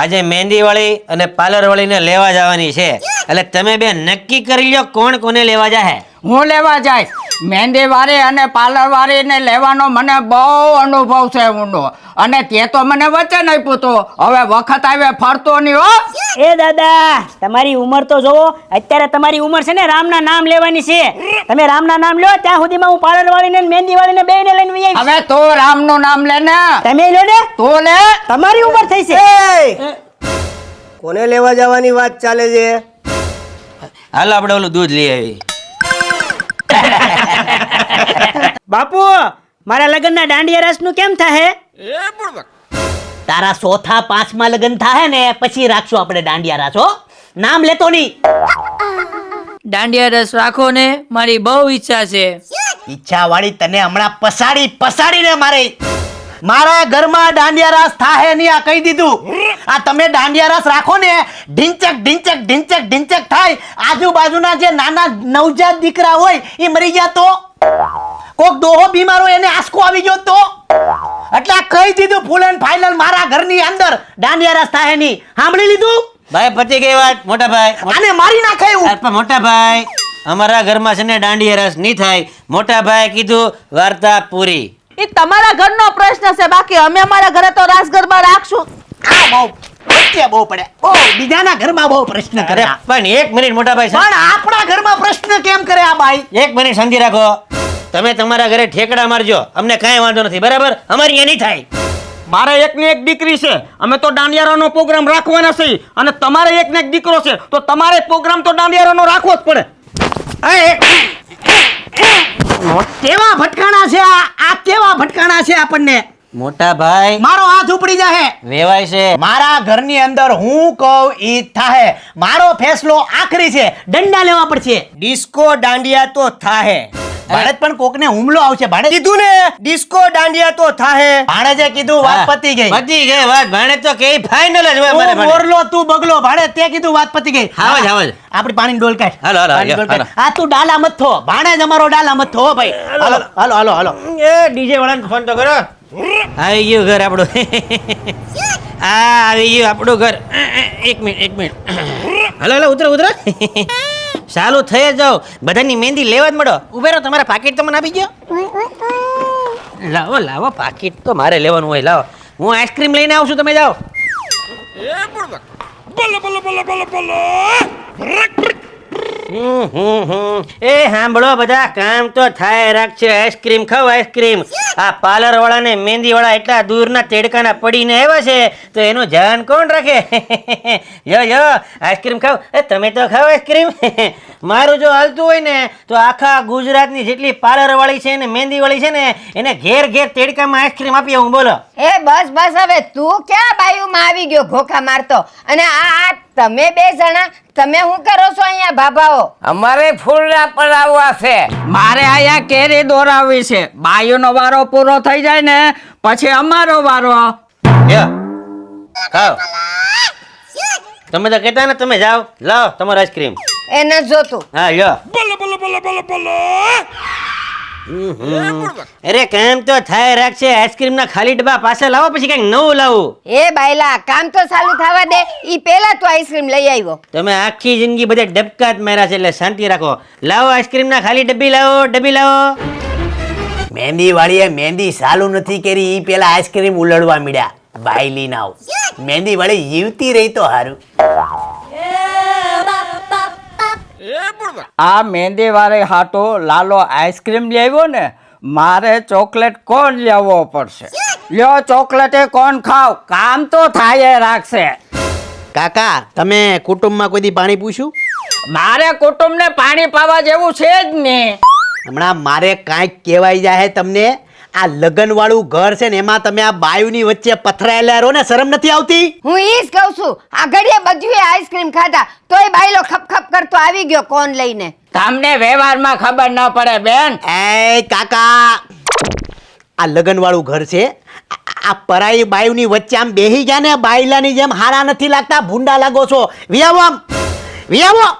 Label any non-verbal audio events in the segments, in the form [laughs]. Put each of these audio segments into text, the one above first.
આજે મહેંદીવાળી અને પાર્લરવાળીને લેવા જવાની છે. એટલે તમે બે નક્કી કરી લો કોણ કોને લેવા જાહે. હું લેવા જઈશ મહેંદી વાળી અને પાર્લરવાળીને લેવાનો મને બહુ અનુભવ છે ઊંડો. અને તે તો મને વચન આપ્યું તો હવે વખત આવે ફરતો નહીં હો. એ દાદા તમારી ઉંમર તો જોવો અત્યારે તમારી ઉંમર છે ને રામના નામ લેવાની છે. તમે રામના નામ લો ત્યાં સુધીમાં હું પાર્લરવાળીને મહેંદીવાળીને ને મહેંદી વાળીને બેયને લઈને આવી. હવે તો રામનું નામ લે ને. તમે લો ને. તો લે. તમારી ઉંમર થઈ છે. કોને લેવા જવાની વાત ચાલે છે? હાલ આપણે ઓલું દૂધ લઈ આવી. બાપુ મારા લગ્નના દાંડિયા રસનું કેમ થાહે? તારા ચોથા પાંચમા લગ્ન થાહે ને પછી રાખશું આપણે દાંડિયા રાસ હો. નામ લેતો નહીં. દાંડિયા રસ રાખો ને મારી બહુ ઈચ્છા છે. ઈચ્છા વાળી તને હમણાં પસાડી પસાડીને મારે. મારા ઘરમાં દાંડિયા રાસ થાહે નહીં આ કહી દીધું. આ તમે દાંડિયા રાસ રાખો ને ઢીંચક ઢીંચક ઢીંચક ઢીંચક થાય. આજુબાજુના જે નાના નવજાત દીકરા હોય એ મરી ગયા તો? કોક દોહો બીમારો એને આસકો આવી ગયો તો? એટલે કહી દીધું ફૂલ એન્ડ ફાઇનલ મારા ઘરની અંદર. દાંડિયા રાસ થાહે સાંભળી લીધું? ભાઈ પતી ગઈ વાત મોટા ભાઈ આને મારી નાખે એવું? મોટા ભાઈ અમારા ઘરમાં છે ને દાંડિયા રસ નહીં થાય. મોટા ભાઈ કીધું વાર્તા પૂરી. એ તમારા ઘરનો પ્રશ્ન છે. બાકી અમે અમારા ઘરે તો રાસ ગરબા રાખશું. આ બહુ. વચ્ચે બહુ પડે. બહુ બીજાના ઘરમાં બહુ પ્રશ્ન કરે. પણ એક મિનિટ મોટા ભાઈ પણ આપણા ઘરમાં પ્રશ્ન કેમ કરે આ એક મિનિટ શાંતિ રાખો. તમે તમારા ઘરે ઠેકડા મારજો. અમને કાંઈ વાંધો નથી બરાબર? અમારી નહીં થાય. મારે એકની એક દીકરી છે. અમે તો દાંડિયારાનો પ્રોગ્રામ રાખવાના છે અને તમારે એકને એક દીકરો છે. તો તમારે પ્રોગ્રામ તો દાંડિયારાનો રાખવો જ પડે. કેવા ભટકાણા છે આ? આ કેવા ભટકાણા છે આપણને? મોટા ભાઈ. મારો હાથ ઉપડી જાહે. વેવાય છે. મારા ઘરની અંદર હું કહું ઈ થાહે. મારો ફેસલો આખરી છે. દંડા લેવા પડશે. ડિસ્કો દાંડિયા તો થાહે. ભારત પણ કોકને હુમલો આવશે. ભાણે કીધું ને ડિસ્કો દાંડિયા તો થાહે. ભાણેજે કીધું વાત પતી ગઈ. પતી ગઈ વાત ભાણે તો કે ફાઇનલ જ હોય મારે મોરલો તું બગલો. ભાણે તે કીધું વાત પતી ગઈ. હાવ જ, હાવ જ. આપણી પાણીની ડોલ કાઢ. હાલો, હાલો. આ તું ડાલા મત થો. ભાણેજ અમારો ડાલા મત થો ભાઈ. હાલો હાલો હાલો હાલો એ ડીજે વાળાને ફોન તો કરો આવી ગયું ઘર આપણું. [laughs] આ આવી ગયું આપણું ઘર. એક મિનિટ એક મિનિટ. હલો હાલો ઉતરો ઉતરો. [laughs] ચાલુ થઈ જાઓ. બધાની મહેંદી લેવા જ મળો. ઉભેરો તમારા પાકીટ તો મને આપી ગયો લાવો લાવો પાકીટ તો મારે લેવાનું હોય લાવો. હું આઈસ્ક્રીમ લઈને આવું છું તમે જાઓ. હમ, હમ, હમ. એ સાંભળો બધા, કામ તો થાય રાખશે આઈસ્ક્રીમ ખાવ આઈસ્ક્રીમ આ પાર્લર વાળાને મહેંદી વાળા એટલા દૂરના તેડકાના પડીને આવ્યા છે, તો એનું ધ્યાન કોણ રાખે? [laughs] યો યો આઈસ્ક્રીમ ખાવ એ, તમે તો ખાવ આઈસ્ક્રીમ [laughs] મારું જો હાલતું હોય ને, તો આખા ગુજરાતની જેટલી પાર્લર વાળી છે ને મહેંદી વાળી છે ને, એને ઘેર ઘેર તેડકામાં આઈસ્ક્રીમ આપી હું બોલો. એ, બસ બસ, હવે તું ક્યાં બાયુમાં આવી ગયો ઘોખા મારતો? અને આ, તમે બે જણા તમે શું કરો છો અહીંયા ભાભાઓ? અમારે ફૂલના પડાવવા છે. મારે અહીંયા કેરી દોરાવવી છે. બાયુનો વારો પૂરો થઈ જાય ને પછી અમારો વારો. યો ખાવ તમે તો કહેતા ને તમે જાઓ. લાવ તમારો આઈસ્ક્રીમ એને જોતું. હા લ્યો. અરે કામ તો થાય રાખશે આઈસ્ક્રીમ ના ખાલી ડબ્બા પાસે લાવો પછી કંઈક નવું લાવું. એ બાયલા કામ તો ચાલુ થવા દે. ઈ પેલા તું આઈસ્ક્રીમ લઈ આવ્યો. તમે આખી જિંદગી બધા ડબકા જ માર્યા છે એટલે શાંતિ રાખો. લાવો આઈસ્ક્રીમ ના ખાલી ડબ્બી લાવો ડબ્બી લાવો. મહેંદી વાળીએ મહેંદી ચાલુ નથી કરી ઈ પેલા આઈસ્ક્રીમ ઉલડવા મળ્યા બાયલી નાવ. મહેંદી વાળી જીવતી રહી તો હારું. આ મહેંદીવાળી હાટો લાલો આઈસ્ક્રીમ લેવો ને મારે ચોકલેટ કોણ લેવો પડશે? લ્યો ચોકલેટે કોણ ખાવ? કામ તો થાય એ રાખશે. કાકા તમે કુટુંબમાં કોઈ દી પાણી પૂછ્યું? મારે કુટુંબને પાણી પાવા જેવું છે જ નહીં હમણાં મારે કાંઈક કહેવાય જાય તમને. આ લગન વાળું ઘર છે ને એમાં તમે આ બાયુની વચ્ચે પથરાયેલા રહો ને શરમ નથી આવતી? હું ઈ જ કહું છું આ ઘડીએ બધું આઈસ્ક્રીમ ખાધા તોય બાયલો ખપ ખપ કરતો આવી ગયો કોણ લઈને. તમને વ્યવહારમાં ખબર ન પડે બેન. એ કાકા. આ લગન વાળું ઘર છે આ- પરાઈ બાયુની વચ્ચે આમ બેહી ગયા ને બાયલાની જેમ હારા નથી લાગતા ભૂંડા લાગો છો. વિયાવો આમ. વિયાવો.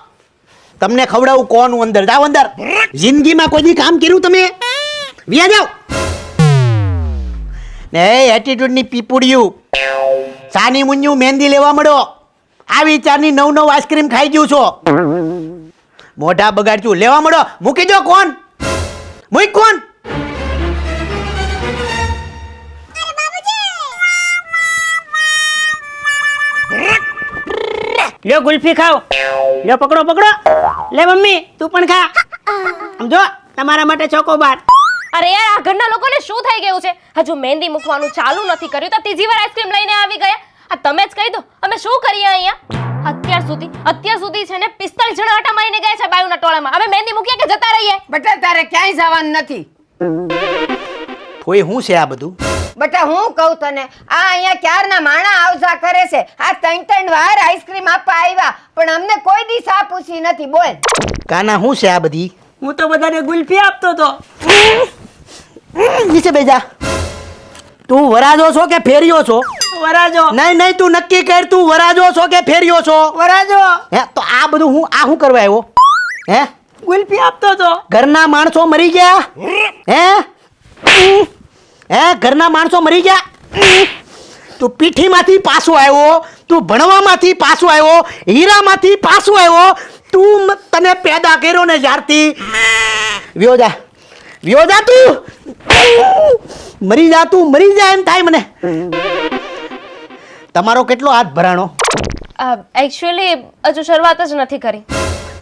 તમને ખવડાવું કોનું અંદર? જાઓ અંદર. જિંદગીમાં કોઈ કામ કર્યું તમે? વિયા જાઓ. ને એટીટ્યુડની પીપુડિયું. સાની મુન્યું મહેંદી લેવા મળો. આ વિચારની નવ નવ આઈસ્ક્રીમ ખાઈ ગયું છો. મોઢા બગાડ્યું લેવા મળો. મૂકી દો કોણ? મૂક કોણ? લ્યો ગુલ્ફી ખાઓ. લ્યો પકડો પકડો. લે મમ્મી, તું પણ ખા. સમજો? તમારા માટે ચોકોબાર અરે યાર આ ઘરના લોકોને શું થઈ ગયું છે? હજુ મહેંદી મૂકવાનું ચાલુ નથી કર્યું તો ત્રીજી વાર આઈસ્ક્રીમ લઈને આવી ગયા. આ તમે જ કહી દો અમે શું કરીએ અહીંયા? અત્યાર સુધી અત્યાર સુધી છે ને પિસ્તાળીસ જણા આટા મારીને ગયા છે બાયુના ટોળામાં. અમે મહેંદી મૂકીએ કે જતા રહીએ? બટા તારે ક્યાંય જવાનું નથી. કોઈ શું છે આ બધું? બટા હું કહું તને આ અહીંયા ક્યારના માણા આવજા કરે છે? આ ત્રણ ત્રણ વાર આઈસ્ક્રીમ આપવા આવ્યા પણ અમને કોઈ દી સા પૂછી નથી બોલ. કાના શું છે આ બધી? હું તો બધાને ગુલ્ફી આપતો તો. નીચે બેજા તું વરાજો છો કે ફેરિયો છો? વરાજો. નહીં નહીં તું નક્કી કર તું વરાજો છો કે ફેરિયો છો? વરાજો. હે તો આ બધું હું આ શું કરવા આવ્યો? હે? ગુલફી આપતો તો. ઘરના માણસો મરી ગયા? હે? હે ઘરના માણસો મરી ગયા? તું પીઠીમાંથી પાછો આવ્યો તું ભણવામાંથી પાછો આવ્યો હીરામાંથી પાછો આવ્યો તું તને પેદા કર્યો ને જ્યારથી. વ્યો જા. વ્યો જા તું. મરી જા તું મરી જા એમ થાય મને. તમારો કેટલો હાથ ભરાણો? એકચ્યુઅલી હજુ શરૂઆત જ નથી કરી.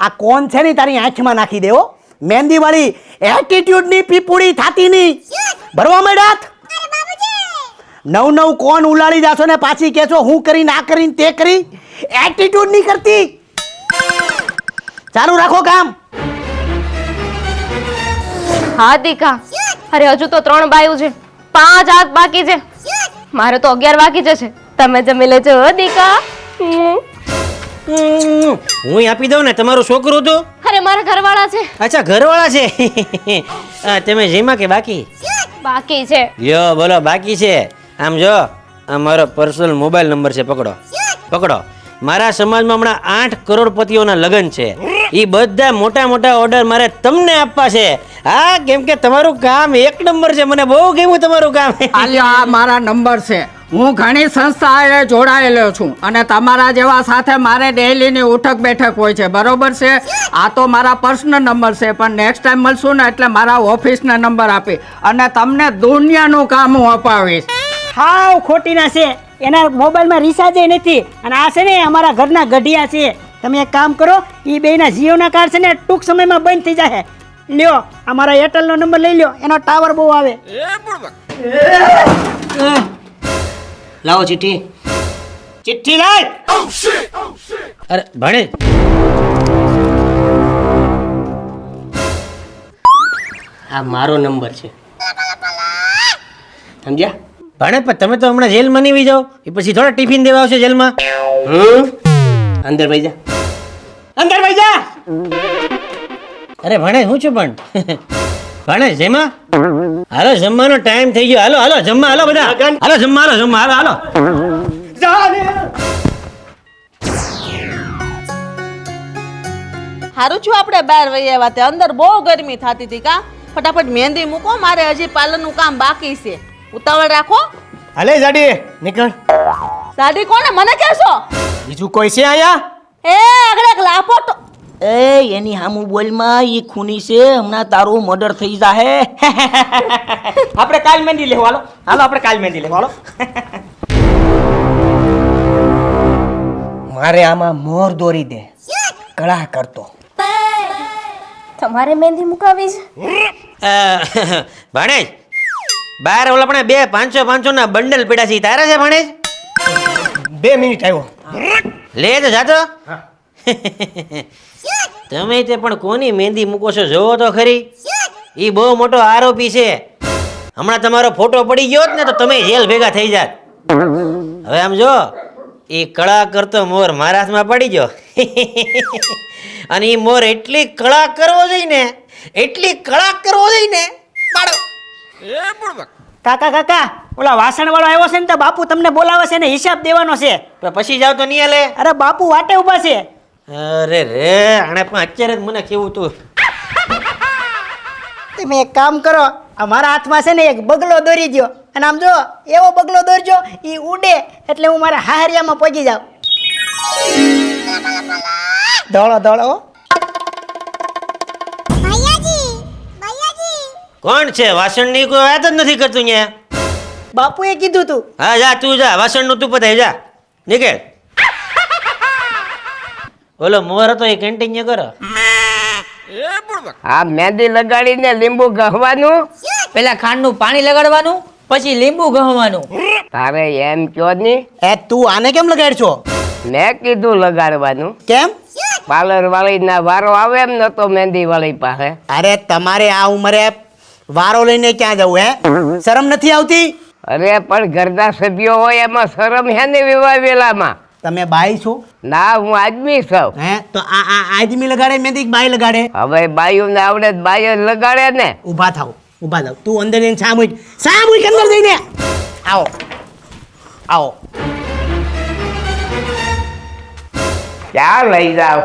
આ કોણ છે ને તારી આંખમાં નાખી દેવો? મહેંદી વાળી એટીટ્યુડની પીપુડી થાતી ની. ભરવા માંડ્યાત નવ નવ કોણ ઉલાડી જાશો ને પાછી કહેશો હું કરીને આ કરીને તે કરી? એટીટ્યુડ નહીં કરતી. ચાલુ રાખો કામ. હા દીકા. અરે હજુ તો ત્રણ બાયું છે. પાંચ હાથ બાકી છે. મારે તો અગિયાર બાકી જશે. તમે જમી લેજો દીકા. હું આપી દઉં ને તમારું છોકરું તો? અરે મારા ઘરવાળા છે. અચ્છા ઘરવાળા છે. તમે જેમાં કે બાકી? બાકી છે. યો બોલો બાકી છે. આમ જો આ મારો પર્સનલ મોબાઈલ નંબર છે પકડો. પકડો. મારા સમાજમાં હમણાં આઠ કરોડપતિઓના લગ્ન છે. એ બધા મોટા મોટા ઓર્ડર મારે તમને આપવા છે. હા કેમ કે તમારું કામ એક નંબર છે. મને બહુ ગમ્યું તમારું કામ આલ્યો આ મારા નંબર છે. હું ઘણી સંસ્થાએ જોડાયેલો છું અને તમારા જેવા સાથે મારે ડેઈલીની ઉઠક બેઠક હોય છે. બરોબર છે? આ તો મારા પર્સનલ નંબર છે પણ નેક્સ્ટ ટાઈમ મળશું ને એટલે મારા ઓફિસના નંબર આપી અને તમને દુનિયાનું કામ હું અપાવીશ. હાવ ખોટીના છે. એના મોબાઈલમાં રિચાર્જ નથી. અને આ છે ને અમારા ઘરના ગઢિયા છે. તમે એક કામ કરો એ બેના જીઓના કાર્ડ છે ને ટૂંક સમયમાં બંધ થઈ જશે લ્યો અમારા એરટેલનો નંબર લઈ લ્યો એનો ટાવર બહુ આવે. લાવો ચિઠ્ઠી. ચિઠ્ઠી લાય! અરે ભણે. આ મારો નંબર છે. સમજ્યા? ભણે પણ તમે તો હમણાં જેલમાં નહીં જાઓ. એ પછી થોડા ટિફિન દેવા આવશે જેલમાં. હમ? અંદર ભાઈ જા. અરે ભણે શું છું પણ? [laughs] ભણે જેમાં? હાલો જમવાનો ટાઈમ થઈ ગયો. હાલો હાલો જમવા હાલો બધા. હાલો જમવા હાલો જમવા હાલો હાલો. હારું છું આપણે બહાર વહી આવ્યા તે. અંદર બહુ ગરમી થતી હતી કા? ફટાફટ મહેંદી મૂકો મારે હજી પાર્લરનું કામ બાકી છે. ઉતાવળ રાખો. હાલે જાડી નીકળ. સાડી કોને? મને કહેશો? બીજું કોઈ છે અહીંયા? એ આગળ એક લાફો તો એ એની હામુ બોલમાં એ ખૂની છે હમણાં તારું મર્ડર થઈ જાહે. [laughs] આપણે કાલ મહેંદી લેવા હાલો. હાલો આપણે કાલ મહેંદી લેવા હાલો. [laughs] મારે આમાં મોર દોરી દે. કળા કરતો. તમારે મહેંદી મુકાવી છે? અ, ભણેજ બાર ઓલા પણ બે પાંચસો પાંચસો ના બંડલ પીડા છે તારા છે ભણેજ? બે મિનિટ આવ્યો. લે તો જાતો. [laughs] તમે તે પણ કોની મહેંદી મૂકો છો? જોવો તો ખરી. એ બહુ મોટો આરોપી છે. હમણાં તમારો ફોટો પડી ગયો ને તો તમે જેલ ભેગા થઈ જાત. હવે આમ જો એ કળા કરતો મોર મારા હાથમાં પડી ગયો. [laughs] અને એ મોર એટલી કળા કરવો જોઈએ ને એટલી કળા કરવો જોઈએ ને પાડો. કાકા કાકા ઓલા વાસણ વાળો આવ્યો છે ને તો બાપુ તમને બોલાવે છે ને હિસાબ દેવાનો છે. તો પછી જાવ તો નહીં હાલે અરે બાપુ વાટે ઊભા છે. અરે રે આણે પણ અત્યારે જ મને કેવું તું? તમે એક કામ કરો આ મારા હાથમાં છે ને એક બગલો દોરી ગયો અને આમ જો એવો બગલો દોરજો એ ઉડે એટલે હું મારા હાહરિયામાં પહોંચી જાઉં. ધોળો ધોળો. કોણ છે? વાસણની કોઈ વાત જ નથી કરતું અહીંયા? બાપુએ કીધું તું. હા જા તું જા વાસણનું તું પતાવી જા. નીકળ. ઓલો મોર હતો એ કેન્ટીન કરો. આ મહેંદી લગાડીને લીંબુ ગહવાનું પેલા ખાંડનું પાણી લગાડવાનું પછી લીંબુ ગહવાનું તારે એમ કયો ની? એ તું આને કેમ લગાડ છો મેં કીધું લગાડવાનું. કેમ? પાર્લર વાળી ના વારો આવે એમ નતો મહેંદી વાળી પાસે. અરે તમારે આ ઉંમરે વારો લઈને ક્યાં જવું હે? શરમ નથી આવતી? અરે પણ ઘરના સભ્યો હોય એમાં શરમ હે ને વિવાહ વેલામાં? તમે બાઈ છો? ના હું આદમી છું. હે? તો આ આ આદમી લગાડે મેં દીક બાઈ લગાડે. હવે બાયુને આવડે તો લગાડે ને. ઊભા થાવ ઊભા થાવ તું અંદર જઈને મૂક શા અંદર જઈને? આવો. આવો. ક્યાં લઈ જાવ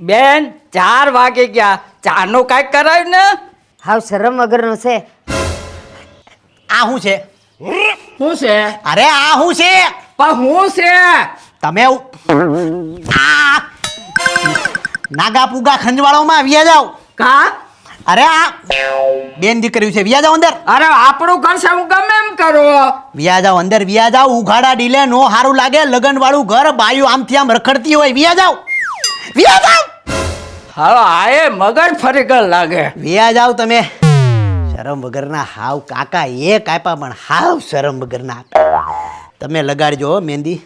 બેન ચાર વાગે ગયા. ચારનું કાંઈક કરાયું ને? હાવ શરમ વગરનો છે. આ શું છે? શું છે? અરે આ શું છે? પણ શું છે? તમે આ! નાગા પુગા ખંજવાળોમાં વ્યા જાવ કા? અરે આ બેન દીકરી છે વ્યા જાવ અંદર. અરે આપણું ઘર છે હું ગમે એમ કરો. વ્યા જાવ અંદર વ્યા જાવ ઉઘાડા ડીલે નો સારું લાગે લગન વાળું ઘર બાયું આમથી આમ રખડતી હોય વ્યા જાવ વ્યા જાવ હાલો આયે મગજ ફરી ગયેલ લાગે. વ્યા જાવ તમે. શરમ વગરના હાવ કાકા એ કાપ્યા પણ હાવ શરમ વગરના તમે લગાડજો હો મહેંદી.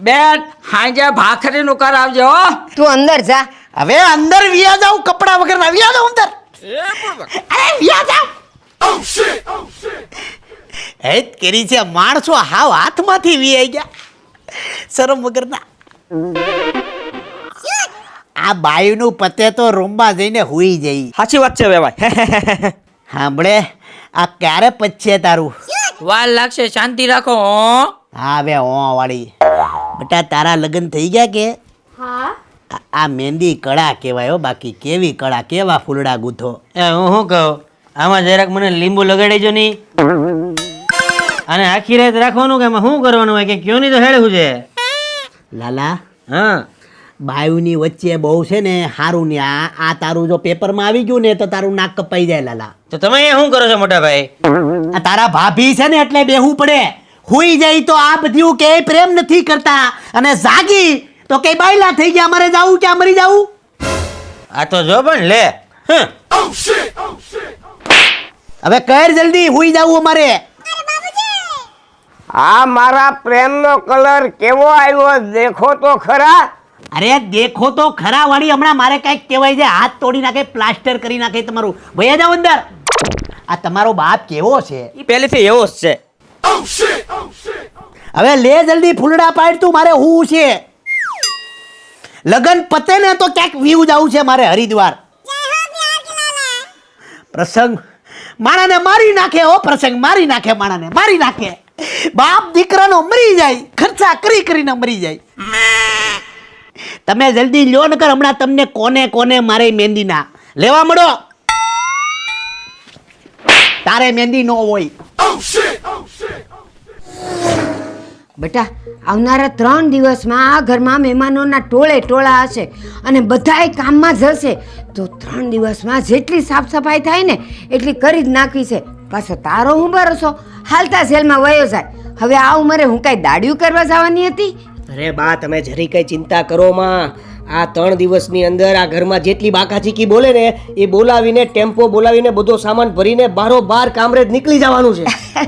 બેન હાંજે ભાખરીનું કરાવજો હો. તું અંદર જા. હવે અંદર વ્યા જાવ કપડા વગરના. વ્યા જાવ અંદર. અરે વ્યા જાવ. હેત કરી છે. માણસો હાવ હાથમાંથી વી ગયા. શરમ વગરના. આ બાયુનું પતે તો રૂમમાં જઈને હુઈ જઈ. સાચી વાત છે ભાઈ. સાંભળે આ ક્યારે પચશે તારું? વાર લાગશે શાંતિ રાખો હો. હા બે ઓ વાળી. બેટા તારા લગ્ન થઈ ગયા કે? આ- આ મહેંદી કળા કહેવાય હો બાકી કેવી કળા કેવા ફૂલડા ગૂંથો? એ હું શું કહું? આમાં જરાક મને લીંબુ લગાડી જો નહીં અને આખી રાત રાખવાનું કે આમાં શું કરવાનું હોય? કે કયો નહીં તો હેડવું છે લાલા હા. બાયુની વચ્ચે બહુ છે ને સારું ને આ આ તારું જો પેપરમાં આવી ગયું ને તો તારું નાક કપાઈ જાય લાલા. તો તમે અહીંયા શું કરો છો મોટા ભાઈ? આ તારા ભાભી છે ને એટલે બેહવું પડે. હુઈ જાય તો આ બધું કે પ્રેમ નથી કરતા. અને જાગી તો કે બાયલા થઈ ગયા અમારે જાવું કે મરી જાવું? આ તો જો પણ લે. હવે કર જલ્દી હુઈ જાવું અમારે. આ મારા પ્રેમનો કલર કેવો આવ્યો દેખો તો ખરા. અરે દેખો તો ખરા વાળી હમણાં મારે કાંઈક કહેવાય છે. હાથ તોડી નાખે પ્લાસ્ટર કરી નાખે તમારું. ભૈયા જાઓ અંદર. આ તમારો બાપ કેવો છે? પહેલેથી એવો જ છે. હવે લે જલ્દી ફૂલડા પાડ તું મારે હું છે? લગન પતે ને તો ક્યાંક વ્યૂ જવું છે મારે હરિદ્વાર. પ્રસંગ. માણાને મારી નાખે ઓ પ્રસંગ. મારી નાખે માણાને મારી નાખે. બાપ દીકરાનો મરી જાય ખર્ચા કરી કરીને મરી જાય. તમે જલ્દી લ્યો નકર હમણાં તમને કોને કોને મારે મહેંદીના. લેવા મળો. તારે મહેંદી નો હોય. બેટા, આવનારા ત્રણ દિવસમાં આ ઘરમાં મહેમાનોના ટોળે ટોળા હશે અને બધાય કામમાં જશે. તો ત્રણ દિવસમાં જેટલી સાફ સફાઈ થાય ને, એટલી કરી જ નાખી છે. પાછો તારો હું ભરોસો? હાલતા જેલમાં વયો જાય. હવે આ ઉંમરે હું કાંઈ દાડિયું કરવા જવાની હતી? અરે બા તમે જરી કઈ ચિંતા કરો માં. આ ત્રણ દિવસની અંદર આ ઘરમાં જેટલી બાકાચીકી બોલે ને એ બોલાવીને ટેમ્પો બોલાવીને બધો સામાન ભરીને બારો બાર કામરેજ નીકળી જવાનું છે.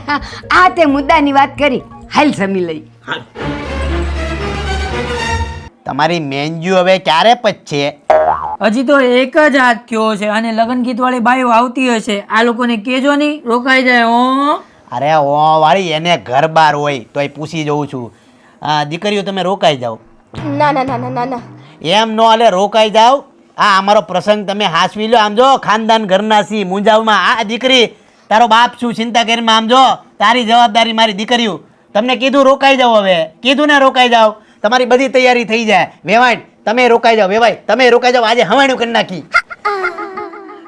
[laughs] આ તે મુદ્દાની વાત કરી. હાલ જમી લઈ તમારી મેંજુ હવે ક્યારે પચશે હજી તો એક જ હાથ થયો છે અને લગ્ન ગીત વાળી બાઈઓ આવતી હશે. આ લોકોને કેજો નહીં રોકાઈ જાય હો. અરે ઓ વાળી એને ઘર બાર હોય તોય પૂછી જઉં છું. આ દીકરીઓ તમે રોકાઈ જાઓ. ના ના ના ના ના એમ નો હાલે રોકાઈ જાઓ. આ અમારો પ્રસંગ તમે હાસવી લો. આમ જો ખાનદાન ઘરના સી મુંજાવમાં. આ દીકરી તારો બાપ શું ચિંતા કરીને આમ જો તારી જવાબદારી મારી દીકરીઓ. તમને કીધું રોકાઈ જાઓ હવે. કીધું ને રોકાઈ જાઓ. તમારી બધી તૈયારી થઈ જાય. વેવાય તમે રોકાઈ જાઓ. વેવાય તમે રોકાઈ જાઓ. આજે હવાણું કરી નાખી.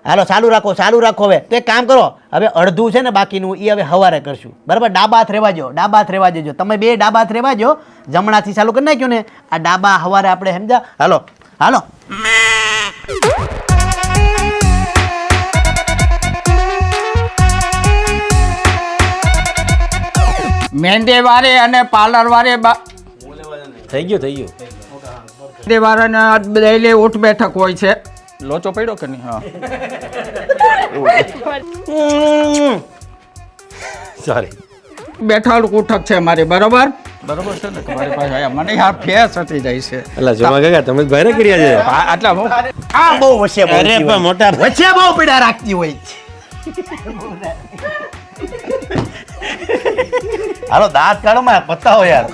હાલો ચાલુ રાખો ચાલુ રાખો હવે. તો એક કામ કરો હવે અડધું છે ને બાકીનું એ હવે હવારે કરશું. બરાબર? ડાબા હાથ રહેવા જો ડાબા હાથ રહેવા દેજો. તમે બે ડાબા હાથ રહેવા જો જમણાથી ચાલુ કરી નાખ્યું ને આ ડાબા હવારે આપણે સમજા હાલો હાલો. મહેંદી વારે અને પાર્લર વારે થઈ ગયું થઈ ગયું. મહેંદી વાળાને ડેલી ઉઠ બેઠક હોય છે. લોચો પડ્યો કે નહીં? હા. સોરી બેઠક ઉઠક છે મારી બરોબર? બરોબર છે ને? તમારી પાસે આયા. મને આ ફેસ હતી જાય છે. એટલે જોવા તમે ભારે કર્યા છે? આટલા હું આ બહુ વચ્ચે અરે પણ મોટા વચ્ચે બહુ પીડા રાખતી હોય હાલો દાંત કાઢો માં પતાવો યાર.